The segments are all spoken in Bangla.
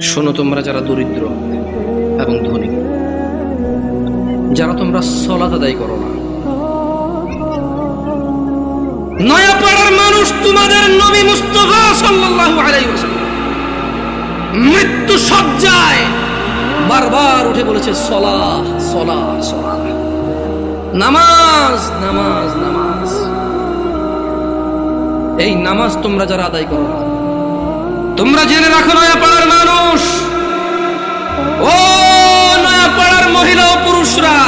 শোনো তোমরা যারা দরিদ্র এবং ধনী। যারা তোমরা সলাত আদায় করো না। নয়াপাড়ার মানুষ তোমাদের নবী মুস্তফা সাল্লাল্লাহু আলাইহি ওয়াসাল্লাম মৃত্যু সজ্জায় বারবার উঠে বলেছে নামাজ নামাজ নামাজ। এই নামাজ তোমরা যারা আদায় করো তোমরা জেনে রাখো নয়াপাড়ার মহিলা ও পুরুষরা,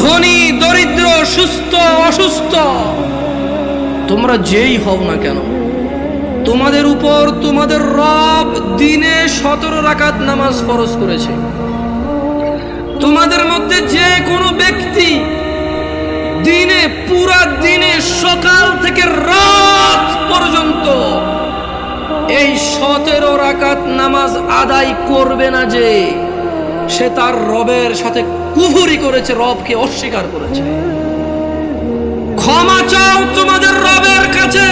ধনী, দরিদ্র, সুস্থ, অসুস্থ, তোমরা যেই হও না কেন, তোমাদের উপর তোমাদের রব দিনে সতেরো রাকাত নামাজ ফরজ করেছে। তোমাদের মধ্যে যে কোনো ব্যক্তি দিনে, পুরা দিনে, সকাল থেকে রাত পর্যন্ত এই সতেরো রাকাত নামাজ আদায় করবে না যে সে তার রবের সাথে কুফুরি করেছে, রবকে অস্বীকার করেছে। ক্ষমা চাও তোমাদের রবের কাছে।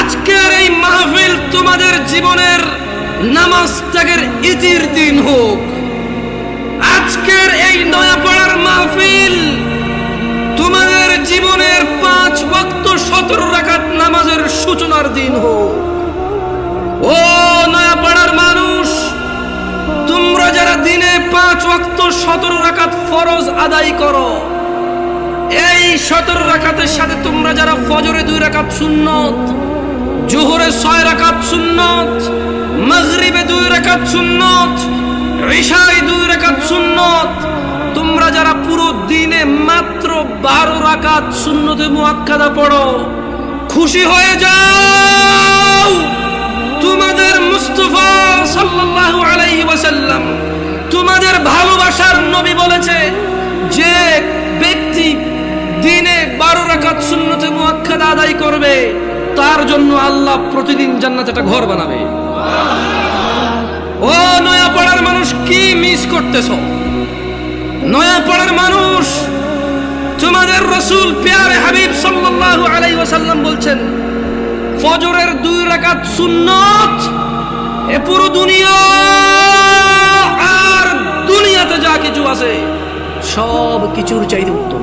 আজকের এই মাহফিল তোমাদের জীবনের নামাজ ত্যাগের ইতির দিন হোক। আজকের এই নয়াপাড়ার মাহফিল তোমাদের জীবনের পাঁচ ওয়াক্ত ওয়াক্ত সতেরো রাকাত ফরজ আদায় করো। এই সতেরো রাকাতের সাথে তোমরা যারা ফজরে দুই রাকাত সুন্নত, জোহরে ছয় রাকাত সুন্নত, মাগরিবে দুই রাকাত সুন্নত, ঈশায় দুই রাকাত সুন্নত, তোমরা যারা পুরো দিনে মাত্র বারো রাকাত সুন্নতে মুআক্কাদা পড়ো, খুশি হয়ে যাও। তোমাদের মুস্তফা সাল্লাল্লাহু আলাইহি ওয়াসাল্লাম তোমাদের ভালোবাসার নবী বলেছে যে ব্যক্তি দিনে বারো রাকাত সুন্নতে মুআক্কাদা আদায় করবে, তার জন্য আল্লাহ প্রতিদিন জান্নাতে একটা ঘর বানাবে। ও নয়া নয়াপাড়ার মানুষ, কি মিস করতেছ? নয়াপাড়ার মানুষ, তোমাদের রসুল পেয়ারে হাবিব সাল্লাল্লাহু আলাইহি ওয়াসাল্লাম বলছেন, ফজরের দুই রাকাত সুন্নত এ পুরো দুনিয়া। দুনিয়াতে যা কিছু আছে, সব কিছুর চাইতে উত্তম।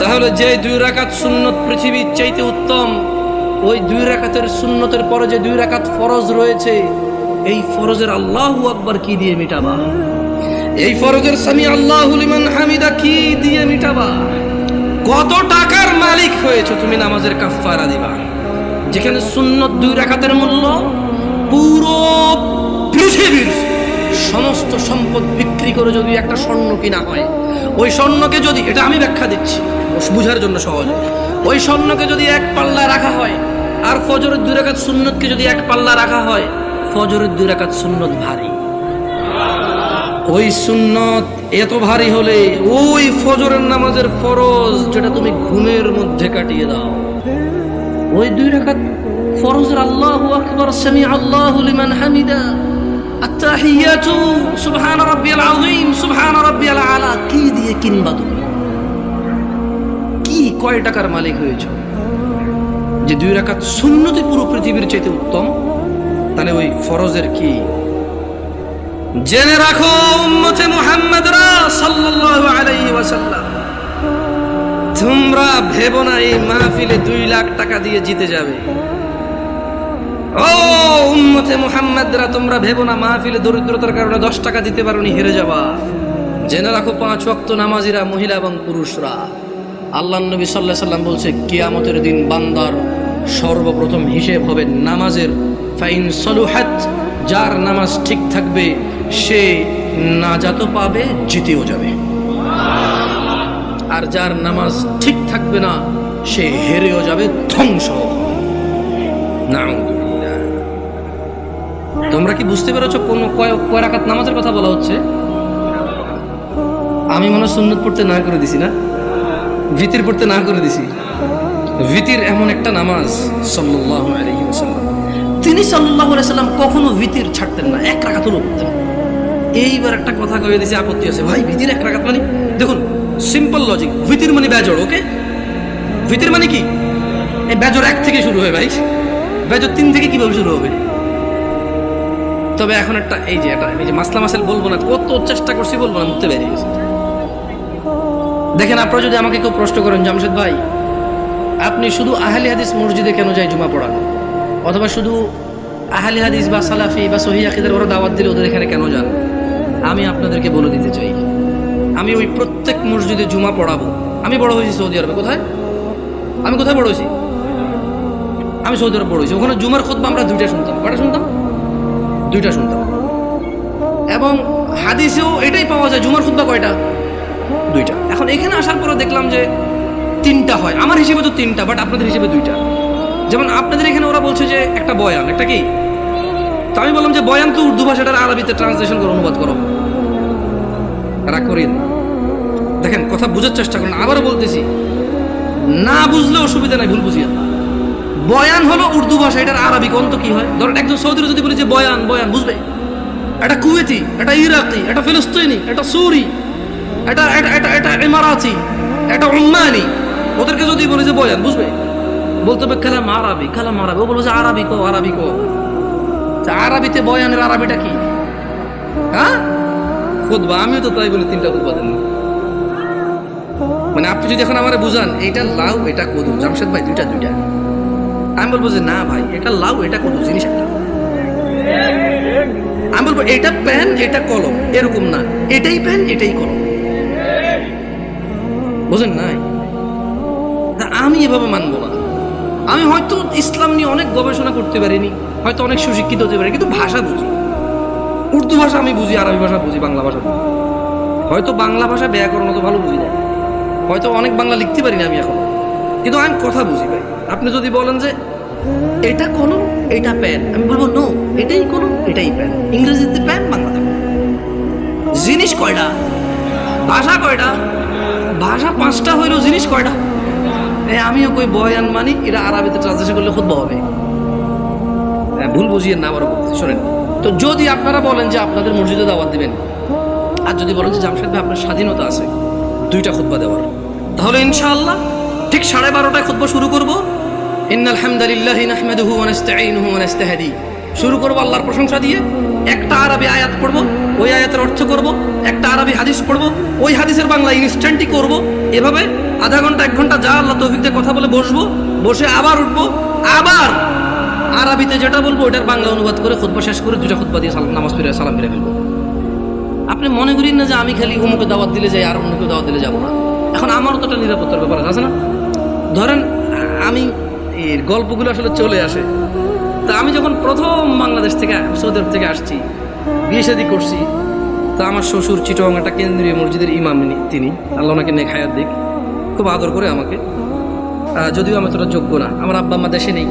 তাহলে যে দুই রাকাত সুন্নত পৃথিবীর চাইতে উত্তম, ওই দুই রাকাতের সুন্নতের পরে যে দুই রাকাত ফরজ রয়েছে, এই ফরজের আল্লাহু আকবার কি দিয়ে মিটাবা? এই ফরজের স্বামী আল্লাহ হামিদা কি দিয়ে মিটাবা? কত টাকার মালিক হয়েছে তুমি নামাজের কাফারা দিবা? যেখানে সুন্নত দুই রাকাতের মূল্য পুরো পৃথিবীর। সমস্ত সম্পদ বিক্রি করে যদি একটা স্বর্ণ কিনা হয়, ওই স্বর্ণকে যদি, এটা আমি ব্যাখ্যা দিচ্ছি, বুঝার জন্য সহজ। ওই স্বর্ণকে যদি এক পাল্লা রাখা হয়, আর ফজরের দুই রাকাত সুন্নতকে যদি এক পাল্লা রাখা হয়, ফজরের দুই রাকাত সুন্নত ভারী। ওই সুন্নত এত ভারী হলে ওই ফজরের নামাজের ফরজ যেটা তুমি ঘুমের মধ্যে কাটিয়ে দাও। ওই দুই রাকাত ফরজের আল্লাহু আকবার সামি আল্লাহু লিমান হামিদা। কি দিয়ে কি কয় টাকার মালিক যে দুই পুরো পৃথিবীর চাইতে উত্তম, তাহলে ওই ফরজের কি? জেনে রাখো তোমরা ভেবো না এই মাহফিলে দুই লাখ টাকা দিয়ে জিতে যাবে। ও উম্মতে মুহাম্মদরা, তোমরা ভেবো না, মাহফিলে দরিদ্রতার কারণে দশ টাকা দিতে পারোনি, হেরে যাবা জেনে রাখো, পাঁচ ওয়াক্ত নামাজিরা মহিলা এবং পুরুষরা। আল্লাহ নবী সাল্লাহ সাল্লাম বলছে, কিয়ামতের দিন বান্দার সর্বপ্রথম হিসেব হবে নামাজের। ফাইন সলুহাত, যার নামাজ ঠিক থাকবে, সে নাজাতও পাবে, জিতেও যাবে। আর যার নামাজ ঠিক থাকবে না, সে হেরেও যাবে ধ্বংস নাউযুবিল্লাহ। তোমরা কি বুঝতে পেরেছ কোন কয় রাকাত নামাজের কথা বলা হচ্ছে? আমি মনে সুন্নত পড়তে না করে দিছি না? ভিতির পড়তে না করে দিছি। ভিতির এমন একটা নামাজ আলাইহি তিনি আলাইহি সাল্লাম কখনো ভিতির ছাড়তেন না, এক রাকাত হলো পড়তেন। এইবার একটা কথা কয়ে দিয়েছে আপত্তি আছে। ভাই, ভিতির এক রাকাত মানে? দেখুন সিম্পল লজিক ভিতির মানে বেজড় ওকে ভিতির মানে কি? এই বেজর এক থেকে শুরু হয় ভাই। বেজর তিন থেকে কীভাবে শুরু হবে? তবে এখন একটা, এই যে এটা এই যে মাসলা মাসাল বলব না, কত চেষ্টা করছি বলব না মুখতে বেরিয়ে গেছে। দেখেন আপনারা যদি আমাকে কেউ প্রশ্ন করেন, জামশেদ ভাই, আপনি শুধু আহলি হাদিস মসজিদে কেন যাই জুমা পড়ান? অথবা শুধু আহলি হাদিস বা সালাফি বা সহি আকিদের ওরা দাওয়াত দিলে ওদের এখানে কেন যান? আমি আপনাদেরকে বলে দিতে চাই। আমি ওই প্রত্যেক মসজিদে জুমা পড়াবো। আমি বড় হয়েছি সৌদি আরবে, কোথায়? আমি কোথায় বড় হয়েছি? আমি সৌদি আরব বড় হয়েছি। ওখানে জুমার খোদ্া আমরা দুইটা শুনতাম। কটা শুনতাম? দুইটা শুনতাম এবং হাদিসেও এটাই পাওয়া যায়, জুমার খুদ্া কয়টা? দুইটা। এখন এখানে আসার পরে দেখলাম যে তিনটা হয়। আমার হিসেবে তো তিনটা বাট আপনাদের হিসেবে দুইটা। যেমন আপনাদের এখানে ওরা বলছে যে একটা বয়ান, একটা কি? তো আমি বললাম যে বয়ান তো উর্দু ভাষাটার আরবিতে ট্রান্সলেশন করে অনুবাদ করো। রাগ করিয়ে দেখেন, কথা বোঝার চেষ্টা করেন। আবারও বলতেছি, না বুঝলে অসুবিধা নাই, ভুল বুঝিয়া বয়ান হলো উর্দু ভাষা, এটার আরবি অন্ত কি হয়? ধরেন একজন সৌদির যদি বলি যে বয়ান বয়ান, বুঝবে? এটা কুয়েতি, এটা ইরাকি, এটা ফিলিস্তিনি, এটা সুরি, এটা এটা এটা ইমারাতি, এটা উম্মানি ওদেরকে যদি বলি যে বয়ান, বুঝবে? বলতে হবে কালাম আরবি কালাম আরবি। ও বলবে যে আরবি কো আরবি কো। আরবিতে বয়ানের আরবিটা কি? হ্যাঁ? খুদবা আমিও তো তাই বলি, তিনটা খুদবা দেন। মানে আপনি যদি এখন আমারে বুঝান, এইটা লাউ, এটা কদু, জামশেদ ভাই, দুইটা দুইটা। আমি বলব যে না ভাই, এটা লাউ, এটা কদু, জিনিস আমি বলব এটা প্যান, এটা কলম, এরকম না। এটাই প্যান, এটাই কলম। বুঝেন নাই? আমি এভাবে মানবো না। আমি হয়তো ইসলাম নিয়ে অনেক গবেষণা করতে পারিনি, হয়তো অনেক সুশিক্ষিত হতে পারি কিন্তু ভাষা বুঝি। উর্দু ভাষা আমি বুঝি, আরবি ভাষা বুঝি, বাংলা ভাষা বুঝি। হয়তো বাংলা ভাষা ব্যাকরণ তো ভালো বুঝি না। হয়তো অনেক বাংলা লিখতে পারি না আমি এখন। কিন্তু আমি কথা বুঝি ভাই। আপনি যদি বলেন যে, এটা কলম এটা প্যান আমি বলব নো এটাই কলম এটাই প্যান ইংরেজিতে প্যান বাংলাতে জিনিস কয়টা? ভাষা কয়টা? ভাষা পাঁচটা হইলেও জিনিস কয়টা? আমিও কই বয়ান মানি এটা আরবিতে ট্রান্সলেশন করলে খুব হবে। ভুল বুঝিয়ে না বলতেছি শোনেন। তো যদি আপনারা বলেন যে আপনাদের মসজিদে দাওয়াত দিবেন, আর যদি বলেন যে জামশেদ ভাই, আপনার স্বাধীনতা আছে, দুইটা খুতবা দেওয়ার। তাহলে ইনশাআল্লাহ ঠিক সাড়ে বারোটায় খুতবা শুরু করব? শুরু করব আল্লাহর প্রশংসা দিয়ে, একটা আরবি আয়াত পড়ব, ওই আয়াতের অর্থ করব, একটা আরবি হাদিস পড়ব, ওই হাদিসের বাংলা ইনস্ট্যান্টই করব, এভাবে আধা ঘণ্টা, এক ঘণ্টা যা আল্লাহ তৌফিক দিয়ে কথা বলে বসবো, বসে আবার উঠবো, আবার আরবিতে যেটা বলব ওটার বাংলা অনুবাদ করে খুতবা শেষ করে দুটা খুতবা দিয়ে সালাম নামাজ ফিরে সালাম ফিরে ফেলব। আপনি মনে করেন না যে আমি খালি অমুকে দাওয়াত দিলে যাই, আর অন্যকে দাওয়াত দিলে যাব না? এখন আমারও তো একটা নিরাপত্তার ব্যাপার আছে না? ধরেন, আমি এর গল্পগুলো আসলে চলে আসে। তা আমি যখন প্রথম বাংলাদেশ থেকে, সৌদি থেকে আসছি, বিয়ে শাদি করছি, তা আমার শ্বশুর চিটং একটা কেন্দ্রীয় মসজিদের ইমাম তিনি, আল্লাহ ওনাকে নেক হায়াত দিক, খুব আদর করে আমাকে। যদিও আমি তোরা যোগ্য না, আমার আব্বা আম্মা দেশে নেই।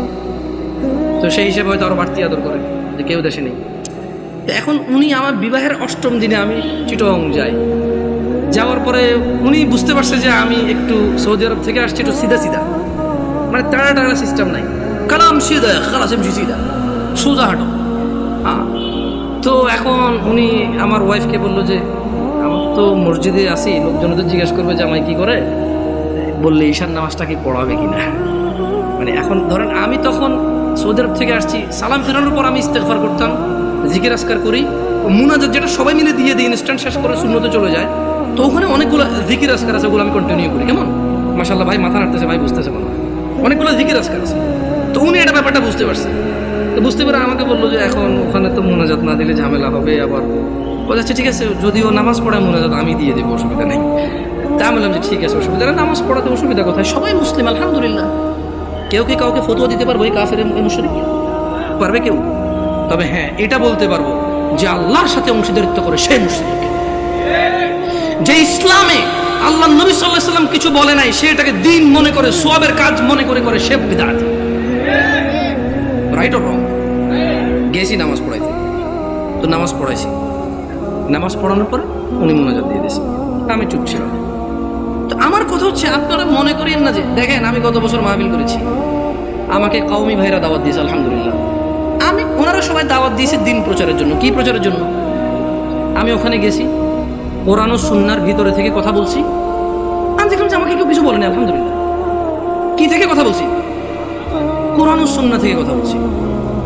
তো সেই হিসেবে হয়তো আরও বাড়তি আদর করে যে কেউ দেশে নেই। এখন উনি আমার বিবাহের অষ্টম দিনে আমি চিটং যাই। যাওয়ার পরে উনি বুঝতে পারছে যে আমি একটু সৌদি আরব থেকে আসছি, একটু সিধা সিধা। মানে টানা টানা সিস্টেম নাই। কালাম সিধা এমসি সিধা। সোজা হাঁটো। হ্যাঁ। তো এখন উনি আমার ওয়াইফকে বলল যে আমার তো মসজিদে আসি লোকজন তো জিজ্ঞেস করবে যে আমায় কি করে? বললে, ঈশান নামাজটা কি পড়াবে কি কিনা মানে এখন ধরেন আমি তখন সৌদি আরব থেকে আসছি, সালাম ফেরানোর পর আমি ইস্তেফার করতাম, জিকির আসকার করি মুনাজাত যেটা সবাই মিলে দিয়ে দিই ইনস্ট্যান্ট শেষ করে শূন্যতে চলে যায়। তো ওখানে অনেকগুলো জিকির আসকার আছে, ওগুলো আমি কন্টিনিউ করি। কেমন? মাসাল্লাহ ভাই মাথা নাড়তেছে, ভাই বুঝতেছে মনে হয়। অনেকগুলো জিকির আসকার আছে। তো উনি এটা ব্যাপারটা বুঝতে পারছে। তো বুঝতে পারে আমাকে বলল যে, এখন ওখানে তো মোনাজাত না দিলে ঝামেলা হবে, আবার যাচ্ছে ঠিক আছে, যদিও নামাজ পড়ায় মোনাজাত আমি দিয়ে দেবো, অসুবিধা নেই। তা বললাম যে, ঠিক আছে, অসুবিধা নেই, নামাজ পড়াতে অসুবিধা কোথায়? সবাই মুসলিম, আলহামদুলিল্লাহ। কেউ কি কাউকে ফতুয়া দিতে পারব এই কাফের মুশরিক? পারবে কেউ? তবে হ্যাঁ এটা বলতে পারব যে, আল্লাহর সাথে অংশীদারিত্ব করে সে মুশরিক। যে ইসলামে আল্লাহ নবী সাল্লাহ সাল্লাম কিছু বলে নাই, সে এটাকে দিন মনে করে, সোয়াবের কাজ মনে করে করে সে বিদাত। রাইট অর রং গেছি নামাজ পড়াইতে। তো নামাজ পড়াইছি। নামাজ পড়ানোর পরে উনি মনোযোগ দিয়ে দিয়েছে। আমি চুপ ছিলাম। তো আমার কথা হচ্ছে, আপনারা মনে করেন না যে, দেখেন, আমি গত বছর মাহবিল করেছি। আমাকে কওমি ভাইরা দাওয়াত দিয়েছে, আলহামদুলিল্লাহ। আমি, ওনারা সবাই দাওয়াত দিয়েছে দিন প্রচারের জন্য। কি প্রচারের জন্য? আমি ওখানে গেছি। কোরআন ও সুন্নার ভিতরে থেকে কথা বলছি? আমি দেখলাম যে আমাকে কেউ কিছু বলেনি আলহামদুলিল্লাহ। কি থেকে কথা বলছি? কোরআন ও সুন্নাহ থেকে কথা বলছি।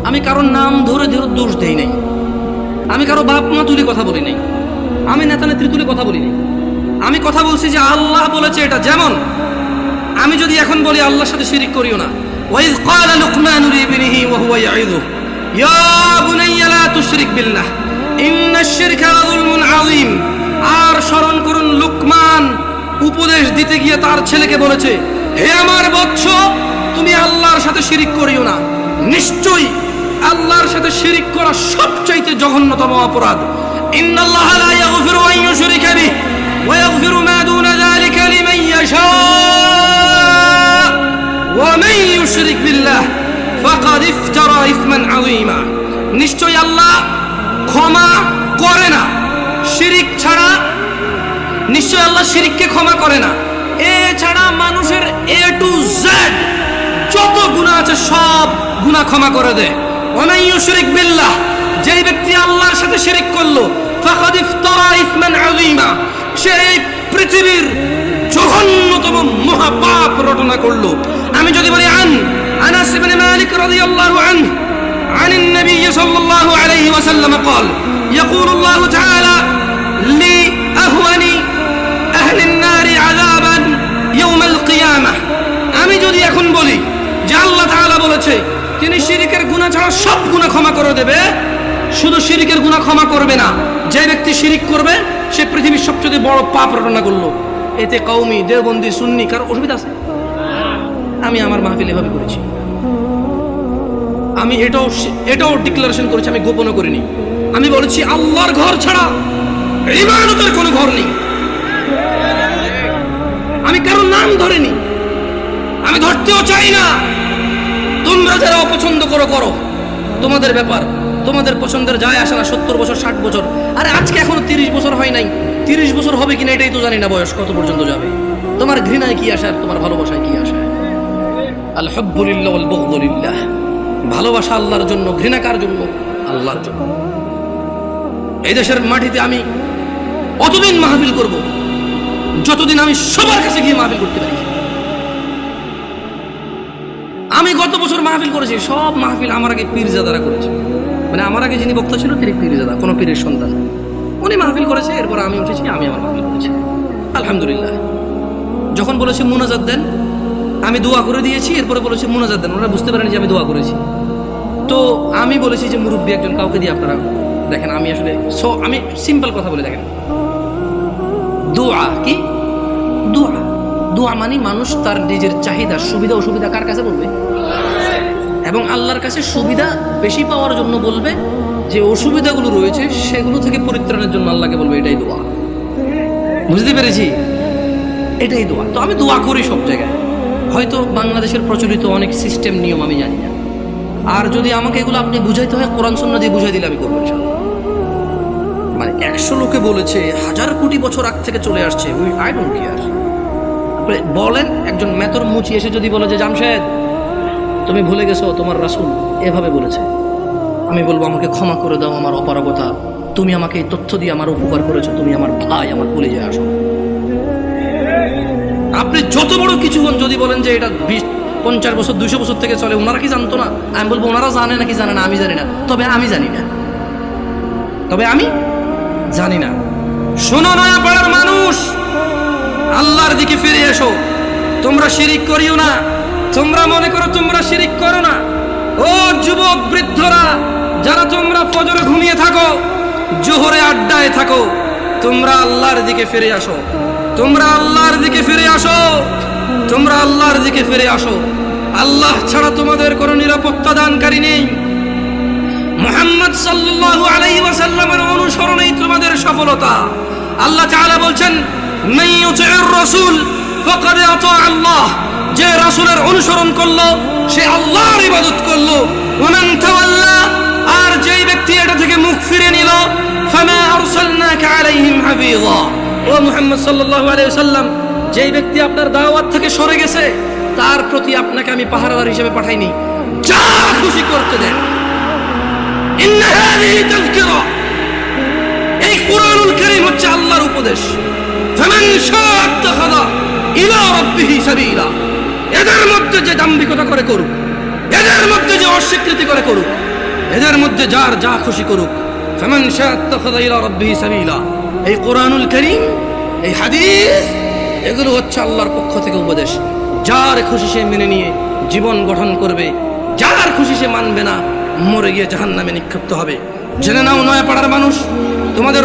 আমি কারোর নাম ধরে ধরে দোষ দেই নাই। আমি কারও বাপ মা তুলে কথা বলি নাই। আমি নেতা নেত্রী তুলে কথা বলি নাই। আমি কথা বলছি যে আল্লাহ বলেছে এটা। যেমন, আমি যদি এখন বলি আল্লাহর সাথে শিরিক করিও না। ওয়াইজ ক্বালা লুকমান লিবনিহি ওয়া হুয়া ইয়াইযু ইয়া বুনাইয়া লা তুশরিক বিল্লাহ। ইন্নাশ শিরকা লাযুলমুন আযীম। আর স্মরণ করুন লুকমান, উপদেশ দিতে গিয়ে তার ছেলেকে বলেছে, হে আমার বৎস, তুমি আল্লাহর সাথে শিরিক করিও না। নিশ্চয়ই আল্লাহর সাথে শিরিক করা সবচাইতে জঘন্যতম অপরাধ। নিশ্চয় ওয়া ওয়া বিল্লাহ নিশ্চয়ই আল্লাহ ক্ষমা করে না। শিরিক ছাড়া নিশ্চয় আল্লাহ শিরিককে ক্ষমা করে না। এ ছাড়া মানুষের এ টু জেড যত গুনাহ আছে সব গুনাহ ক্ষমা করে দেয়। ওমান ইউশরিক বিল্লাহ, যেই ব্যক্তি আল্লাহর সাথে শিরিক করল, ফাকাদ ইফতারা ইসমান আযীমা, সে এই পৃথিবীর জঘন্যতম মহাপাপ রটনা করল। আমি যদি বলি আন, আনাস ইবনে মালিক রাদিয়াল্লাহু আনহু عن النبي صلى الله عليه وسلم قال يقول الله تعالى لأهون أهل النار عذابا يوم القيامة আমি যদি এখন বলি যে আল্লাহ তাআলা বলেছে তিনি শিরিকের গুনাহ ছাড়া সব গুনাহ ক্ষমা করে দেবে শুধু শিরিকের গুনাহ ক্ষমা করবে না যে ব্যক্তি শিরিক করবে সে পৃথিবীর সবচেয়ে বড় পাপ রটনা করলো এতে কওমি দেওবন্দি সুন্নি কারো অসুবিধা আছে আমি আমার মাহফিল এভাবে করেছি আমি এটাও এটাও ডিক্লারেশন করেছি, আমি গোপনও করিনি। আমি বলেছি, আল্লাহর ঘর ছাড়া ইবাদতের কোনো ঘর নেই। আমি কারোর নাম ধরিনি। আমি ধরতেও চাই না। তোমরা যারা অপছন্দ করো করো। তোমাদের ব্যাপার, তোমাদের পছন্দের যায় আসে না, সত্তর বছর, ষাট বছর। আরে আজকে এখনও তিরিশ বছর হয় নাই। তিরিশ বছর হবে কিনা এটাই তো জানি না বয়স কত পর্যন্ত যাবে। তোমার ঘৃণায় কি আসে আর তোমার ভালোবাসায় কি আসে? আলহাবুলিল্লাহ বগদুলিল্লাহ ভালোবাসা আল্লাহর জন্য, ঘৃণা কার জন্য? আল্লাহর জন্য। এই দেশের মাটিতে আমি অতদিন মাহফিল করব, যতদিন আমি সবার কাছে গিয়ে মাহফিল করতে পারি। আমি গত বছর মাহফিল করেছি, সব মাহফিল আমার আগে পীরজাদারা করেছে। মানে আমার আগে যিনি বক্তা ছিল তিনি পীরজাদা, কোনো পীরের সন্তান উনি মাহফিল করেছে, এরপর আমি উঠেছি, আমি আমার মাহফিল করেছি। আলহামদুলিল্লাহ। যখন বলেছে মুনাজাত দেন আমি দোয়া করে দিয়েছি, এরপরে বলেছে মুনাজাত দেন। ওনারা বুঝতে পারেন যে আমি দোয়া করেছি। তো আমি বলেছি যে মুরব্বী একজন কাউকে দিয়ে আপনারা দেখেন, আমি আসলে সো, আমি সিম্পল কথা বলে দেখেন। দোয়া কি? দোয়া। দোয়া মানে মানুষ তার নিজের চাহিদা, সুবিধা, অসুবিধা কার কাছে বলবে? এবং আল্লাহর কাছে সুবিধা বেশি পাওয়ার জন্য বলবে যে অসুবিধাগুলো রয়েছে, সেগুলো থেকে পরিত্রাণের জন্য আল্লাহকে বলবে, এটাই দোয়া। বুঝতে পেরেছি? এটাই দোয়া। তো আমি দোয়া করি সব জায়গায়। হয়তো বাংলাদেশের প্রচলিত অনেক সিস্টেম নিয়ম, আমি জানি না। আর যদি আমাকে এগুলো আপনি বুঝাইতে হয়, কোরআন সন্না দিয়ে বুঝাই দিলে আমি করব। মানে একশো লোকে বলেছে, হাজার কোটি বছর আগ থেকে চলে আসছে। উই আই ডোন্ট কেয়ার বলেন, একজন মেতর মুচি এসে যদি বলে যে, জামশেদ, তুমি ভুলে গেছো, তোমার রাসুল এভাবে বলেছে। আমি বলব, আমাকে ক্ষমা করে দাও, আমার অপারগতা। তুমি আমাকে এই তথ্য দিয়ে আমার উপকার করেছ, তুমি আমার ভাই, আমার কলেজে আসো। আপনি যত বড় কিছু হন, যদি বলেন যে এটা বিশ, পঞ্চাশ বছর, দুইশো বছর থেকে চলে, ওনারা কি জানতো না? আমি বলব, ওনারা জানে নাকি জানে না, আমি জানি না। তবে আমি জানি না। তবে আমি জানি না। শোনো নয়া পাড়ার মানুষ, আল্লাহর দিকে ফিরে এসো। তোমরা শিরিক করিও না। তোমরা মনে করো, তোমরা শিরিক করো না। ও যুবক বৃদ্ধরা, যারা তোমরা ফজরে ঘুমিয়ে থাকো, জোহরে আড্ডায় থাকো, তোমরা আল্লাহর দিকে ফিরে আসো। তোমরা আল্লাহর দিকে ফিরে আসো। তোমরা আল্লাহর দিকে ফিরে আসো। আল্লাহ ছাড়া তোমাদের কোনো নিরাপত্তা দানকারী নেই। মোহাম্মদ সাল্লাল্লাহু আলাইহি ওয়াসাল্লামের অনুসরণেই তোমাদের সফলতা। আল্লাহ তাআলা বলছেন, মান ইউতি'র রাসূল ফাকাদ আতা আল্লাহ। যে রাসূলের অনুসরণ করল, সে আল্লাহর ইবাদত করল। ওমান তাওয়াল্লা, আর যেই ব্যক্তি এটা থেকে মুখ ফিরে নিল, ফামা আরসালনাকা আলাইহিম হাফিযা। ও মোহাম্মদ সাল্লাহ আলাইসাল্লাম যেই ব্যক্তি আপনার দাওয়াত থেকে সরে গেছে, তার প্রতি আপনাকে আমি পাহারাদার হিসেবে পাঠাইনি। যা খুশি করতে দেন। এই কোরআনুল করিম হচ্ছে আল্লাহর উপদেশ। এদের মধ্যে যে দাম্ভিকতা করে করুক, এদের মধ্যে যে অস্বীকৃতি করে করুক, এদের মধ্যে যার যা খুশি করুক, ফেমান শাহ তখদা ইলা রব্বিহি সাবিলা। এই কোরআনুল করিম, এই হাদিস, এগুলো হচ্ছে আল্লাহর পক্ষ থেকে উপদেশ। যার খুশি সে মেনে নিয়ে জীবন গঠন করবে, যার খুশি সে মানবে না, মরে গিয়ে জাহান নামে নিক্ষিপ্ত হবে। জেনে নাও নয়া পাড়ার মানুষ, তোমাদের